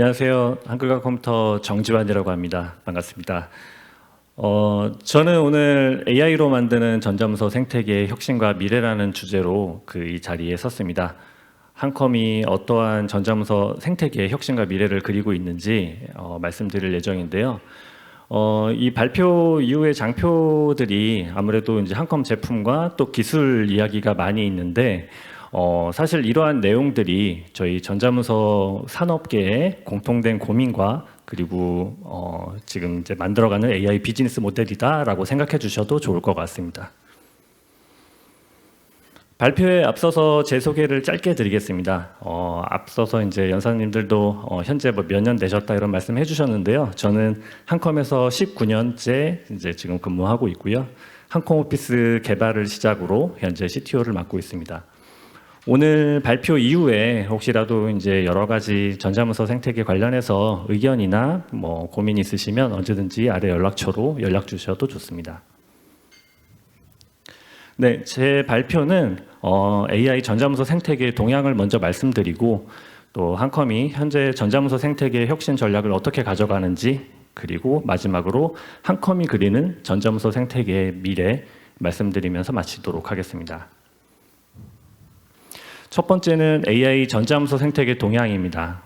안녕하세요. 한글과 컴퓨터 정지환이라고 합니다. 반갑습니다. 어, 저는 오늘 AI로 만드는 전자문서 생태계의 혁신과 미래라는 주제로 그 이 자리에 섰습니다. 한컴이 어떠한 전자문서 생태계의 혁신과 미래를 그리고 있는지 어, 말씀드릴 예정인데요. 어, 이 발표 이후의 장표들이 아무래도 이제 한컴 제품과 또 기술 이야기가 많이 있는데 어, 사실 이러한 내용들이 저희 전자문서 산업계의 공통된 고민과 그리고 어, 지금 이제 만들어가는 AI 비즈니스 모델이다라고 생각해 주셔도 좋을 것 같습니다. 발표에 앞서서 제 소개를 짧게 드리겠습니다. 어, 앞서서 이제 연사님들도 어, 현재 뭐 몇 년 되셨다 이런 말씀 해주셨는데요. 저는 한컴에서 19년째 이제 지금 근무하고 있고요. 한컴 오피스 개발을 시작으로 현재 CTO를 맡고 있습니다. 오늘 발표 이후에 혹시라도 이제 여러 가지 전자문서 생태계 관련해서 의견이나 뭐 고민 있으시면 언제든지 아래 연락처로 연락 주셔도 좋습니다. 네, 제 발표는 어, AI 전자문서 생태계의 동향을 먼저 말씀드리고 또 한컴이 현재 전자문서 생태계의 혁신 전략을 어떻게 가져가는지 그리고 마지막으로 한컴이 그리는 전자문서 생태계의 미래 말씀드리면서 마치도록 하겠습니다. 첫 번째는 AI 전자문서 생태계 동향입니다.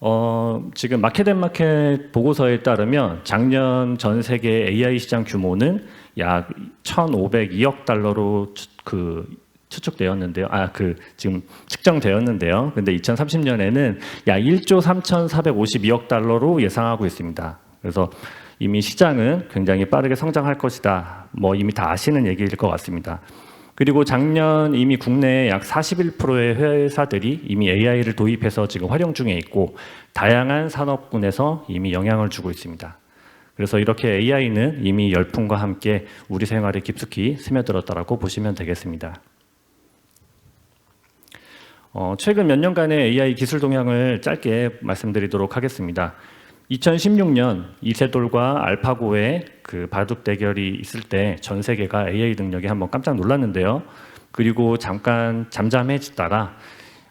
어, 지금 마켓앤마켓 보고서에 따르면 작년 전 세계 AI 시장 규모는 약 1,502억 달러로 추, 그 추측되었는데요. 아, 그 지금 측정되었는데요. 근데 2030년에는 약 1조 3,452억 달러로 예상하고 있습니다. 그래서 이미 시장은 굉장히 빠르게 성장할 것이다. 뭐 이미 다 아시는 얘기일 것 같습니다. 그리고 작년 이미 국내에 약 41%의 회사들이 이미 AI를 도입해서 지금 활용 중에 있고 다양한 산업군에서 이미 영향을 주고 있습니다. 그래서 이렇게 AI는 이미 열풍과 함께 우리 생활에 깊숙이 스며들었다라고 보시면 되겠습니다. 어, 최근 몇 년간의 AI 기술 동향을 짧게 말씀드리도록 하겠습니다. 2016년 이세돌과 알파고의 그 바둑 대결이 있을 때 전 세계가 AI 능력에 한번 깜짝 놀랐는데요. 그리고 잠깐 잠잠해지다가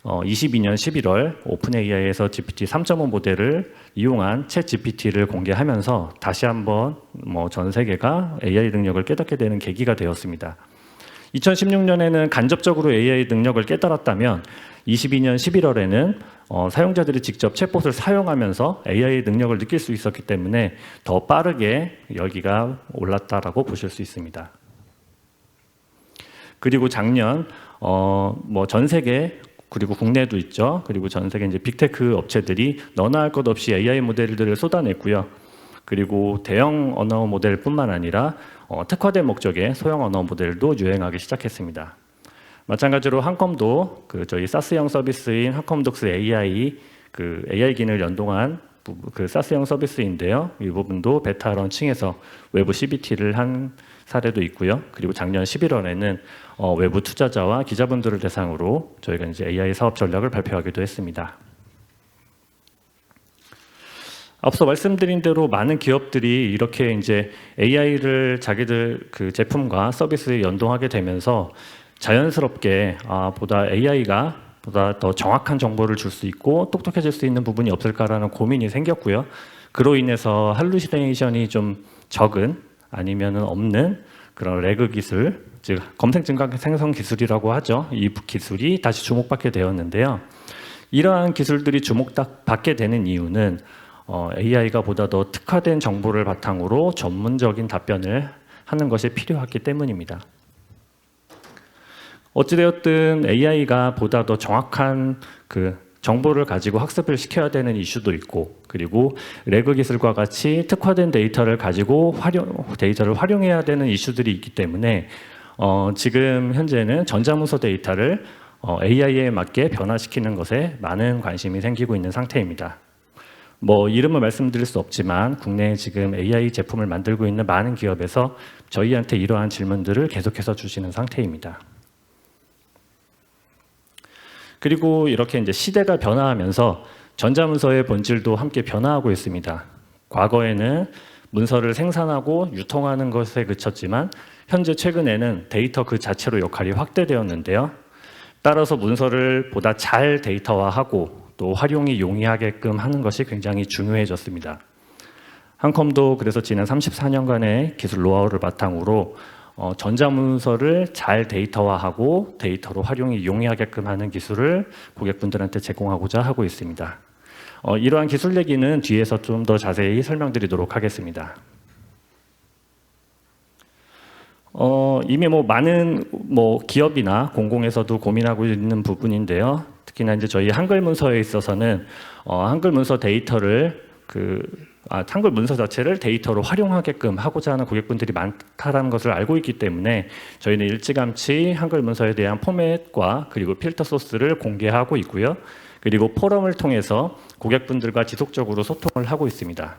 어, 22년 11월 오픈 AI에서 GPT 3.5 모델을 이용한 챗 GPT를 공개하면서 다시 한번 뭐 전 세계가 AI 능력을 깨닫게 되는 계기가 되었습니다. 2016년에는 간접적으로 AI 능력을 깨달았다면 22년 11월에는 어, 사용자들이 직접 챗봇을 사용하면서 AI 능력을 느낄 수 있었기 때문에 더 빠르게 열기가 올랐다라고 보실 수 있습니다. 그리고 작년 어, 뭐 전 세계 그리고 국내도 있죠. 그리고 전 세계 이제 빅테크 업체들이 너나 할 것 없이 AI 모델들을 쏟아냈고요. 그리고 대형 언어 모델뿐만 아니라 어, 특화된 목적의 소형 언어 모델도 유행하기 시작했습니다. 마찬가지로 한컴도 그 저희 사스형 서비스인 한컴독스 AI 그 AI 기능을 연동한 그 사스형 서비스인데요. 이 부분도 베타 런칭해서 외부 CBT를 한 사례도 있고요. 그리고 작년 11월에는 어, 외부 투자자와 기자분들을 대상으로 저희가 이제 AI 사업 전략을 발표하기도 했습니다. 앞서 말씀드린 대로 많은 기업들이 이렇게 이제 AI를 자기들 그 제품과 서비스에 연동하게 되면서 자연스럽게 아, 보다 AI가 보다 더 정확한 정보를 줄 수 있고 똑똑해질 수 있는 부분이 없을까라는 고민이 생겼고요. 그로 인해서 할루시네이션이 좀 적은 아니면은 없는 그런 레그 기술, 즉 검색 증강 생성 기술이라고 하죠. 이 기술이 다시 주목받게 되었는데요. 이러한 기술들이 주목받게 되는 이유는 어, AI가 보다 더 특화된 정보를 바탕으로 전문적인 답변을 하는 것이 필요하기 때문입니다. 어찌되었든 AI가 보다 더 정확한 그 정보를 가지고 학습을 시켜야 되는 이슈도 있고 그리고 레그 기술과 같이 특화된 데이터를 가지고 활용 데이터를 활용해야 되는 이슈들이 있기 때문에 어, 지금 현재는 전자문서 데이터를 어, AI에 맞게 변화시키는 것에 많은 관심이 생기고 있는 상태입니다. 뭐 이름을 말씀드릴 수 없지만 국내에 지금 AI 제품을 만들고 있는 많은 기업에서 저희한테 이러한 질문들을 계속해서 주시는 상태입니다. 그리고 이렇게 이제 시대가 변화하면서 전자문서의 본질도 함께 변화하고 있습니다. 과거에는 문서를 생산하고 유통하는 것에 그쳤지만 현재 최근에는 데이터 그 자체로 역할이 확대되었는데요. 따라서 문서를 보다 잘 데이터화하고 또 활용이 용이하게끔 하는 것이 굉장히 중요해졌습니다. 한컴도 그래서 지난 34년간의 기술 노하우를 바탕으로 어, 전자문서를 잘 데이터화하고 데이터로 활용이 용이하게끔 하는 기술을 고객분들한테 제공하고자 하고 있습니다. 어, 이러한 기술 얘기는 뒤에서 좀 더 자세히 설명드리도록 하겠습니다. 어, 이미 뭐 많은 뭐 기업이나 공공에서도 고민하고 있는 부분인데요. 특히나 이제 저희 한글 문서에 있어서는 어, 한글 문서 데이터를 그 아, 한글 문서 자체를 데이터로 활용하게끔 하고자 하는 고객분들이 많다라는 것을 알고 있기 때문에 저희는 일찌감치 한글 문서에 대한 포맷과 그리고 필터 소스를 공개하고 있고요. 그리고 포럼을 통해서 고객분들과 지속적으로 소통을 하고 있습니다.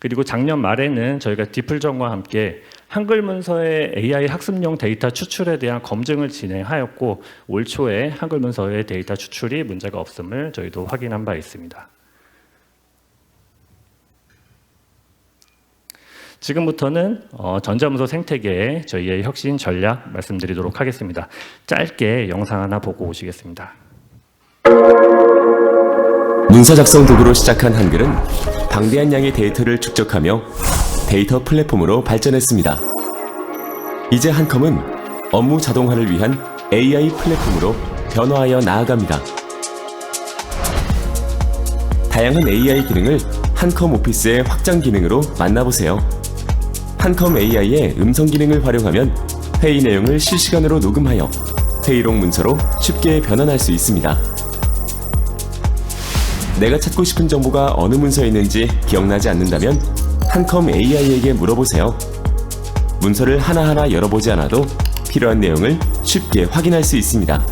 그리고 작년 말에는 저희가 디플전과 함께 한글 문서의 AI 학습용 데이터 추출에 대한 검증을 진행하였고 올 초에 한글 문서의 데이터 추출이 문제가 없음을 저희도 확인한 바 있습니다. 지금부터는 어, 전자문서 생태계의 저희의 혁신 전략 말씀드리도록 하겠습니다. 짧게 영상 하나 보고 오시겠습니다. 문서 작성 도구로 시작한 한글은 방대한 양의 데이터를 축적하며 데이터 플랫폼으로 발전했습니다. 이제 한컴은 업무 자동화를 위한 AI 플랫폼으로 변화하여 나아갑니다. 다양한 AI 기능을 한컴 오피스의 확장 기능으로 만나보세요. 한컴 AI의 음성 기능을 활용하면 회의 내용을 실시간으로 녹음하여 회의록 문서로 쉽게 변환할 수 있습니다. 내가 찾고 싶은 정보가 어느 문서에 있는지 기억나지 않는다면 한컴 AI에게 물어보세요. 문서를 하나하나 열어보지 않아도 필요한 내용을 쉽게 확인할 수 있습니다.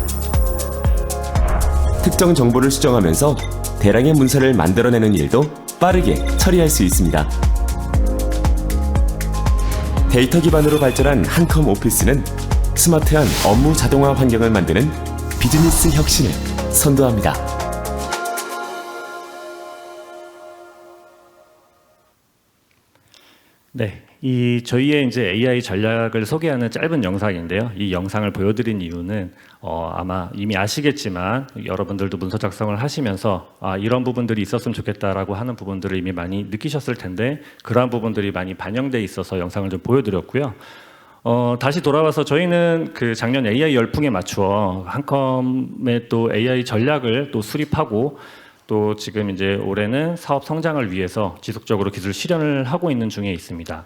특정 정보를 수정하면서 대량의 문서를 만들어내는 일도 빠르게 처리할 수 있습니다. 데이터 기반으로 발전한 한컴 오피스는 스마트한 업무 자동화 환경을 만드는 비즈니스 혁신을 선도합니다. 네, 이 저희의 이제 AI 전략을 소개하는 짧은 영상인데요. 이 영상을 보여드린 이유는 어, 아마 이미 아시겠지만 여러분들도 문서 작성을 하시면서 아, 이런 부분들이 있었으면 좋겠다라고 하는 부분들을 이미 많이 느끼셨을 텐데 그러한 부분들이 많이 반영돼 있어서 영상을 좀 보여드렸고요. 어, 다시 돌아와서 저희는 그 작년 AI 열풍에 맞추어 한컴의 또 AI 전략을 또 수립하고 또 지금 이제 올해는 사업 성장을 위해서 지속적으로 기술 실현을 하고 있는 중에 있습니다.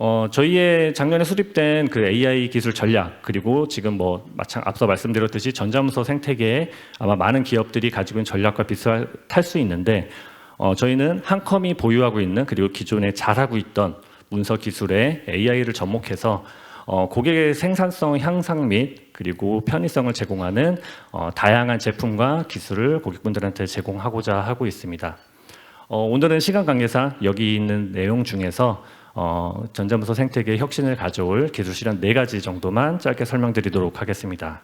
어, 저희의 작년에 수립된 그 AI 기술 전략 그리고 지금 뭐 마찬 앞서 말씀드렸듯이 전자문서 생태계에 아마 많은 기업들이 가지고 있는 전략과 비슷할 수 있는데 어, 저희는 한컴이 보유하고 있는 그리고 기존에 잘하고 있던 문서 기술에 AI를 접목해서 어, 고객의 생산성 향상 및 그리고 편의성을 제공하는 어, 다양한 제품과 기술을 고객분들한테 제공하고자 하고 있습니다. 어, 오늘은 시간 관계상 여기 있는 내용 중에서 어, 전자문서 생태계 혁신을 가져올 기술 실현 네 가지 정도만 짧게 설명드리도록 하겠습니다.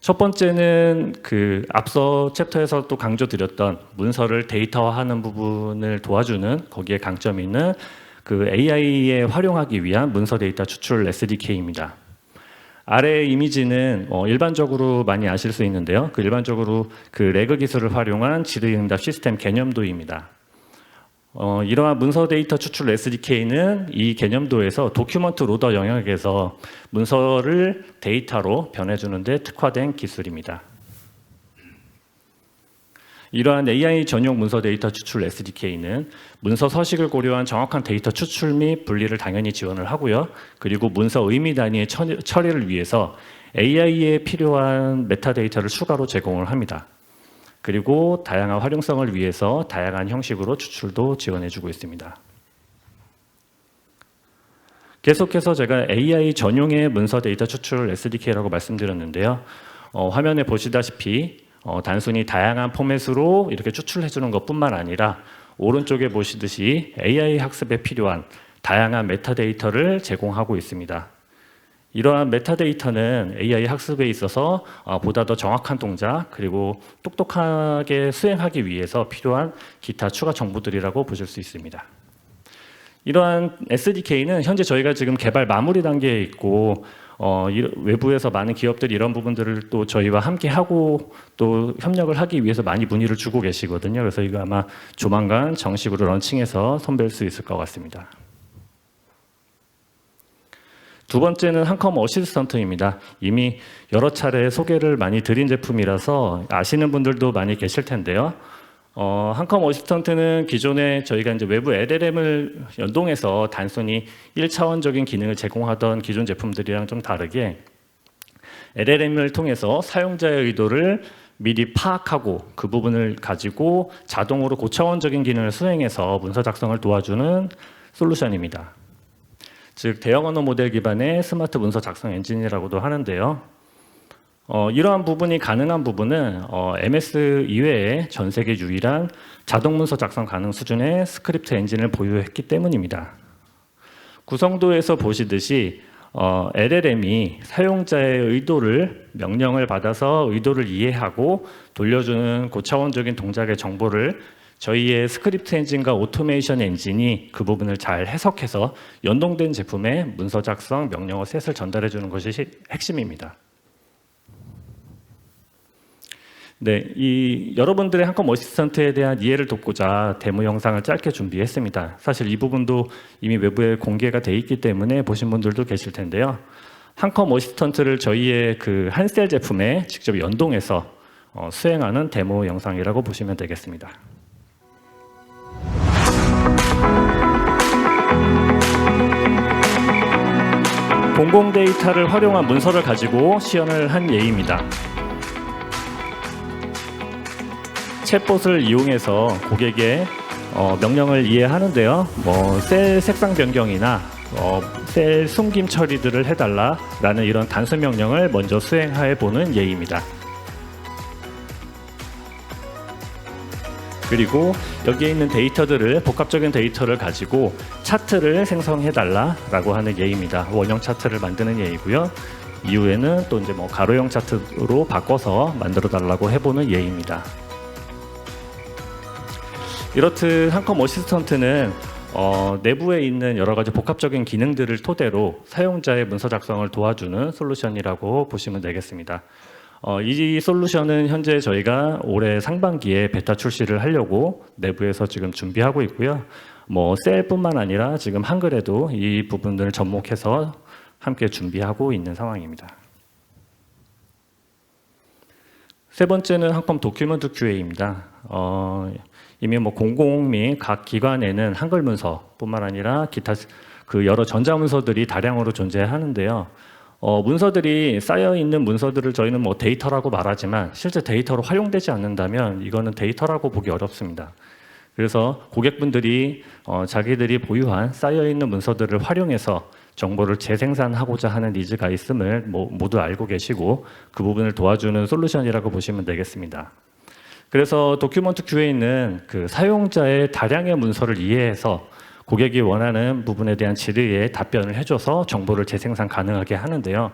첫 번째는 그 앞서 챕터에서 또 강조드렸던 문서를 데이터화하는 부분을 도와주는 거기에 강점이 있는 그 AI에 활용하기 위한 문서 데이터 추출 SDK입니다. 아래 이미지는 어, 일반적으로 많이 아실 수 있는데요. 그 일반적으로 그 레그 기술을 활용한 질의응답 시스템 개념도입니다. 어, 이러한 문서 데이터 추출 SDK는 이 개념도에서 도큐먼트 로더 영역에서 문서를 데이터로 변해주는데 특화된 기술입니다. 이러한 AI 전용 문서 데이터 추출 SDK는 문서 서식을 고려한 정확한 데이터 추출 및 분리를 당연히 지원을 하고요. 그리고 문서 의미 단위의 처리를 위해서 AI에 필요한 메타데이터를 추가로 제공을 합니다. 그리고 다양한 활용성을 위해서 다양한 형식으로 추출도 지원해주고 있습니다. 계속해서 제가 AI 전용의 문서 데이터 추출 SDK라고 말씀드렸는데요. 어, 화면에 보시다시피 어, 단순히 다양한 포맷으로 이렇게 추출해 주는 것뿐만 아니라 오른쪽에 보시듯이 AI 학습에 필요한 다양한 메타데이터를 제공하고 있습니다. 이러한 메타데이터는 AI 학습에 있어서 어, 보다 더 정확한 동작 그리고 똑똑하게 수행하기 위해서 필요한 기타 추가 정보들이라고 보실 수 있습니다. 이러한 SDK는 현재 저희가 지금 개발 마무리 단계에 있고 어, 이- 외부에서 많은 기업들이 이런 부분들을 또 저희와 함께 하고 또 협력을 하기 위해서 많이 문의를 주고 계시거든요. 그래서 이거 아마 조만간 정식으로 런칭해서 선보일 수 있을 것 같습니다. 두 번째는 한컴 어시스턴트입니다. 이미 여러 차례 소개를 많이 드린 제품이라서 아시는 분들도 많이 계실 텐데요. 어, 한컴 어시스턴트는 기존에 저희가 이제 외부 LLM을 연동해서 단순히 1차원적인 기능을 제공하던 기존 제품들이랑 좀 다르게 LLM을 통해서 사용자의 의도를 미리 파악하고 그 부분을 가지고 자동으로 고차원적인 기능을 수행해서 문서 작성을 도와주는 솔루션입니다. 즉 대형 언어 모델 기반의 스마트 문서 작성 엔진이라고도 하는데요. 어, 이러한 부분이 가능한 부분은 어, MS 이외에 전 세계 유일한 자동 문서 작성 가능 수준의 스크립트 엔진을 보유했기 때문입니다. 구성도에서 보시듯이 어, LLM이 사용자의 의도를 명령을 받아서 의도를 이해하고 돌려주는 고차원적인 동작의 정보를 저희의 스크립트 엔진과 오토메이션 엔진이 그 부분을 잘 해석해서 연동된 제품에 문서 작성 명령어 셋을 전달해 주는 것이 시- 핵심입니다. 네, 이 여러분들의 한컴 어시스턴트에 대한 이해를 돕고자 데모 영상을 짧게 준비했습니다. 사실 이 부분도 이미 외부에 공개가 돼 있기 때문에 보신 분들도 계실 텐데요. 한컴 어시스턴트를 저희의 그 한셀 제품에 직접 연동해서 어, 수행하는 데모 영상이라고 보시면 되겠습니다. 공공 데이터를 활용한 문서를 가지고 시연을 한 예입니다. 챗봇을 이용해서 고객의 어, 명령을 이해하는데요. 뭐 셀 색상 변경이나 어, 셀 숨김 처리들을 해달라라는 이런 단순 명령을 먼저 수행해 보는 예입니다. 그리고 여기에 있는 데이터들을 복합적인 데이터를 가지고 차트를 생성해 달라라고 하는 예입니다. 원형 차트를 만드는 예이고요. 이후에는 또 이제 뭐 가로형 차트로 바꿔서 만들어 달라고 해보는 예입니다. 이렇듯 한컴 어시스턴트는 어, 내부에 있는 여러 가지 복합적인 기능들을 토대로 사용자의 문서 작성을 도와주는 솔루션이라고 보시면 되겠습니다. 어, 이 솔루션은 현재 저희가 올해 상반기에 베타 출시를 하려고 내부에서 지금 준비하고 있고요. 뭐 셀뿐만 아니라 지금 한글에도 이 부분들을 접목해서 함께 준비하고 있는 상황입니다. 세 번째는 한컴 도큐먼트 QA입니다. 어, 이미 뭐 공공 및 각 기관에는 한글 문서뿐만 아니라 기타 그 여러 전자 문서들이 다량으로 존재하는데요. 어, 문서들이 쌓여 있는 문서들을 저희는 뭐 데이터라고 말하지만 실제 데이터로 활용되지 않는다면 이거는 데이터라고 보기 어렵습니다. 그래서 고객분들이 어, 자기들이 보유한 쌓여 있는 문서들을 활용해서 정보를 재생산하고자 하는 니즈가 있음을 뭐, 모두 알고 계시고 그 부분을 도와주는 솔루션이라고 보시면 되겠습니다. 그래서 도큐먼트 QA는 그 사용자의 다량의 문서를 이해해서 고객이 원하는 부분에 대한 질의에 답변을 해줘서 정보를 재생산 가능하게 하는데요.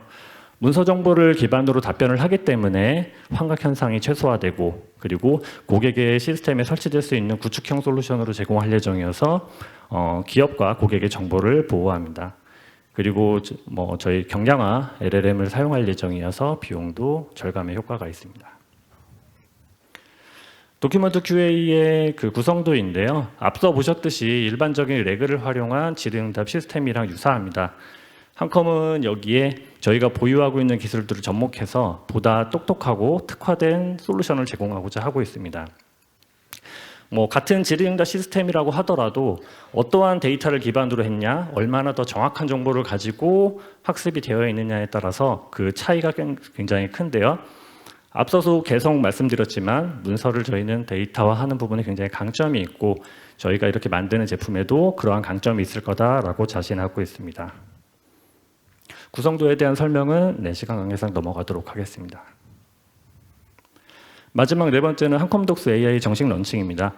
문서 정보를 기반으로 답변을 하기 때문에 환각 현상이 최소화되고 그리고 고객의 시스템에 설치될 수 있는 구축형 솔루션으로 제공할 예정이어서 어, 기업과 고객의 정보를 보호합니다. 그리고 저- 뭐 저희 경량화 LLM을 사용할 예정이어서 비용도 절감의 효과가 있습니다. 도큐먼트 QA의 그 구성도인데요. 앞서 보셨듯이 일반적인 레그를 활용한 질의응답 시스템이랑 유사합니다. 한컴은 여기에 저희가 보유하고 있는 기술들을 접목해서 보다 똑똑하고 특화된 솔루션을 제공하고자 하고 있습니다. 뭐 같은 질의응답 시스템이라고 하더라도 어떠한 데이터를 기반으로 했냐, 얼마나 더 정확한 정보를 가지고 학습이 되어 있느냐에 따라서 그 차이가 굉장히 큰데요. 앞서서 계속 말씀드렸지만 문서를 저희는 데이터화하는 부분에 굉장히 강점이 있고 저희가 이렇게 만드는 제품에도 그러한 강점이 있을 거다라고 자신하고 있습니다. 구성도에 대한 설명은 4시간 강의상 넘어가도록 하겠습니다. 마지막 네 번째는 한컴독스 AI 정식 런칭입니다.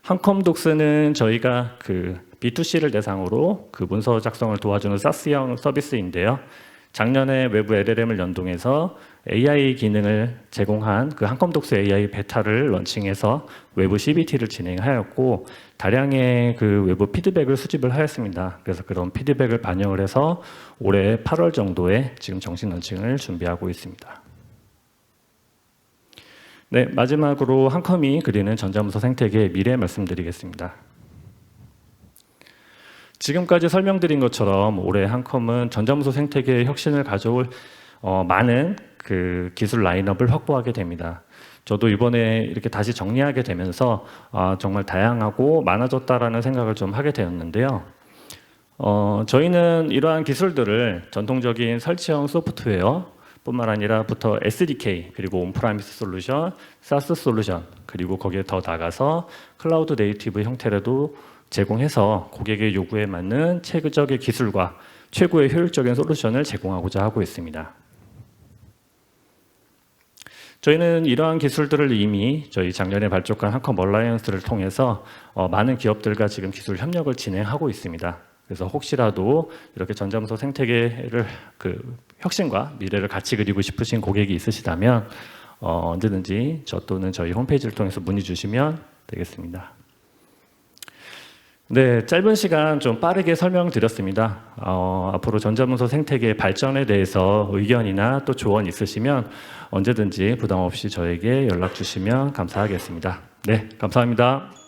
한컴독스는 저희가 그 B2C를 대상으로 그 문서 작성을 도와주는 사스형 서비스인데요. 작년에 외부 LLM을 연동해서 AI 기능을 제공한 그 한컴독스 AI 베타를 런칭해서 외부 CBT를 진행하였고 다량의 그 외부 피드백을 수집을 하였습니다. 그래서 그런 피드백을 반영을 해서 올해 8월 정도에 지금 정식 런칭을 준비하고 있습니다. 네, 마지막으로 한컴이 그리는 전자문서 생태계의 미래 말씀드리겠습니다. 지금까지 설명드린 것처럼 올해 한컴은 전자문서 생태계의 혁신을 가져올 어, 많은 그 기술 라인업을 확보하게 됩니다. 저도 이번에 이렇게 다시 정리하게 되면서 아, 정말 다양하고 많아졌다라는 생각을 좀 하게 되었는데요. 어, 저희는 이러한 기술들을 전통적인 설치형 소프트웨어 뿐만 아니라 부터 SDK 그리고 온프라미스 솔루션, 사스 솔루션 그리고 거기에 더 나가서 클라우드 네이티브 형태로도 제공해서 고객의 요구에 맞는 체계적인 기술과 최고의 효율적인 솔루션을 제공하고자 하고 있습니다. 저희는 이러한 기술들을 이미 저희 작년에 발족한 한컴 얼라이언스를 통해서 어, 많은 기업들과 지금 기술 협력을 진행하고 있습니다. 그래서 혹시라도 이렇게 전자문서 생태계를 그 혁신과 미래를 같이 그리고 싶으신 고객이 있으시다면 어, 언제든지 저 또는 저희 홈페이지를 통해서 문의 주시면 되겠습니다. 네, 짧은 시간 좀 빠르게 설명드렸습니다. 어, 앞으로 전자문서 생태계 발전에 대해서 의견이나 또 조언 있으시면 언제든지 부담 없이 저에게 연락 주시면 감사하겠습니다. 네, 감사합니다.